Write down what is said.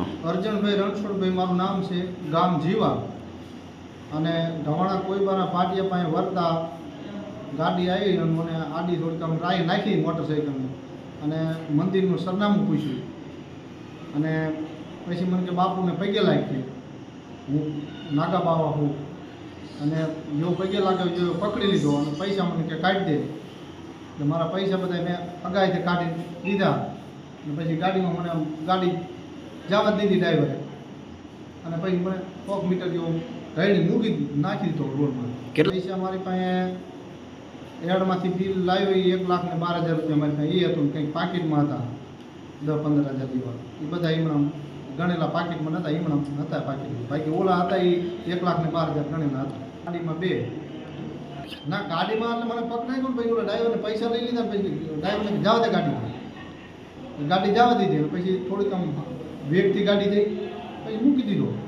અર્જણભાઈ રણછોડભાઈ મારું નામ છે, ગામ જીવા. અને ઢવાણા કોઈબાના પાટિયા પાસે વરતા ગાડી આવી અને મને આડી થોડીક આમ રાઈ નાખી મોટરસાઇકલની અને મંદિરનું સરનામું પૂછ્યું. અને પછી મને કે બાપુને પગે લાગી હું નાગા બાવા હું. અને જો પગે લાગ્યો જો પકડી લીધો અને પૈસા મને કે, કાઢી દે. એટલે મારા પૈસા બધા મેં અગાઈથી કાઢી દીધા. અને પછી ગાડીમાં મને ગાડી જવા જ દીધી ડ્રાઈવરે અને પછી મને કોક મીટર જેવું રાઈડ મૂકી નાખી દીધો રોડમાં પૈસા મારી પાસે એડમાંથી બિલ લાવ્યો એક લાખ ને બાર હજાર રૂપિયા મારી પાસે. એ હતું કંઈક પાકીટમાં હતા. દસ પંદર હજાર જેવા. એ બધા હમણાં ગણેલા પાકીટમાં નહોતા હમણાં હતા પાકીટ બાકી ઓલા હતા એ એક લાખ ને બાર હજાર ગણેલા હતા. ગાડીમાં બે. ના ગાડીમાં એટલે મને પગ નાખ્યો પછી ઓલા ડ્રાઈવરને પૈસા લઈ લીધા ને પછી ડ્રાઈવરને જવા દે ગાડીમાં. ગાડી જવા દીધી પછી થોડીક આમ વેગથી ગાડી જઈ પછી મૂકી દીધો